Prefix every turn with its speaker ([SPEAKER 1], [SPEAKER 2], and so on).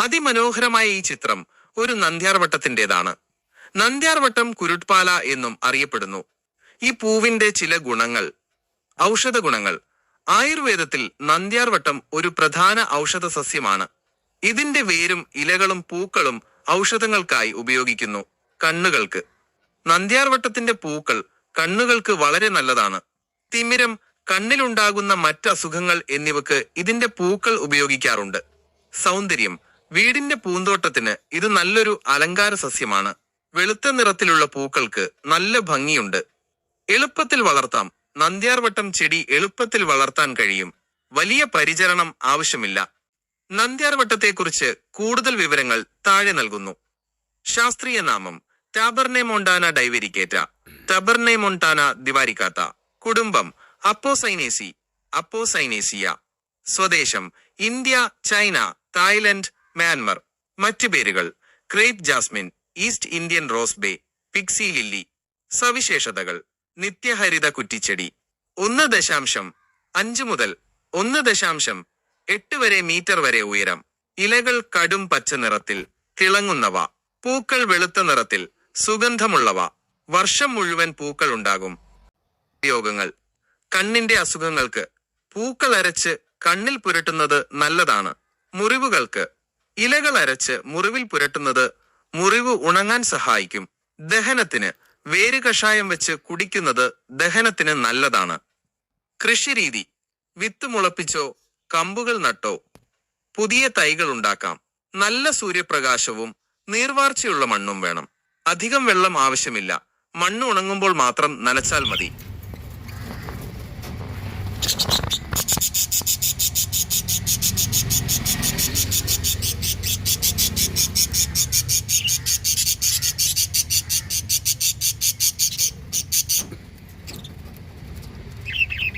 [SPEAKER 1] അതിമനോഹരമായ ഈ ചിത്രം ഒരു നന്ദ്യാർവട്ടത്തിന്റേതാണ് നന്ദ്യാർവട്ടം കുരുട്പാല എന്നും അറിയപ്പെടുന്നു. ഈ പൂവിന്റെ ചില ഗുണങ്ങൾ ഔഷധ ഗുണങ്ങൾ. ആയുർവേദത്തിൽ നന്ദ്യാർവട്ടം ഒരു പ്രധാന ഔഷധ സസ്യമാണ്. ഇതിന്റെ വേരും ഇലകളും പൂക്കളും ഔഷധങ്ങൾക്കായി ഉപയോഗിക്കുന്നു കണ്ണുകൾക്ക്. നന്ദ്യാർവട്ടത്തിന്റെ പൂക്കൾ കണ്ണുകൾക്ക് വളരെ നല്ലതാണ്. തിമിരം കണ്ണിലുണ്ടാകുന്ന മറ്റ് അസുഖങ്ങൾ എന്നിവക്ക് ഇതിന്റെ പൂക്കൾ ഉപയോഗിക്കാറുണ്ട്. സൗന്ദര്യം വീടിന്റെ പൂന്തോട്ടത്തിന് ഇത് നല്ലൊരു അലങ്കാര സസ്യമാണ്. വെളുത്ത നിറത്തിലുള്ള പൂക്കൾക്ക് നല്ല ഭംഗിയുണ്ട്. എളുപ്പത്തിൽ വളർത്താം. നന്ദ്യാർവട്ടം ചെടി എളുപ്പത്തിൽ വളർത്താൻ കഴിയും. വലിയ പരിചരണം ആവശ്യമില്ല. നന്ദ്യാർവട്ടത്തെക്കുറിച്ച് കൂടുതൽ വിവരങ്ങൾ താഴെ നൽകുന്നു. ശാസ്ത്രീയ നാമം ടാബർനെ മൊണ്ടാന ഡൈവരിക്കേറ്റ. ടബർനെ മൊണ്ടാന ദിവാരിക്കാത്ത. കുടുംബം അപ്പോസൈനേസി അപ്പോസൈനേസിയ. സ്വദേശം ഇന്ത്യ ചൈന തായ്ലൻഡ് മ്യാൻമർ. മറ്റു പേരുകൾ. Crepe jasmine East Indian rosebay pixie lily. സവിശേഷതകൾ. നിത്യഹരിത കുറ്റിച്ചെടി. ഒന്ന് ദശാംശം അഞ്ച് മുതൽ ഒന്ന് ദശാംശം എട്ട് വരെ മീറ്റർ വരെ ഉയരം. ഇലകൾ കടും പച്ച നിറത്തിൽ തിളങ്ങുന്നവ. പൂക്കൾ വെളുത്ത നിറത്തിൽ സുഗന്ധമുള്ളവ. വർഷം മുഴുവൻ പൂക്കൾ ഉണ്ടാകും. ഉപയോഗങ്ങൾ കണ്ണിന്റെ അസുഖങ്ങൾക്ക് പൂക്കൾ അരച്ച് കണ്ണിൽ പുരട്ടുന്നത് നല്ലതാണ്. മുറിവുകൾക്ക് ഇലകൾ അരച്ച് മുറിവിൽ പുരട്ടുന്നത് മുറിവ് ഉണങ്ങാൻ സഹായിക്കും. ദഹനത്തിന് വേര് കഷായം വെച്ച് കുടിക്കുന്നത് ദഹനത്തിന് നല്ലതാണ്. കൃഷിരീതി വിത്ത് മുളപ്പിച്ചോ കമ്പുകൾ നട്ടോ പുതിയ തൈകൾ ഉണ്ടാക്കാം. നല്ല സൂര്യപ്രകാശവും നീർവാർച്ചയുള്ള മണ്ണും വേണം. അധികം വെള്ളം ആവശ്യമില്ല. മണ്ണ് ഉണങ്ങുമ്പോൾ മാത്രം നനച്ചാൽ മതി.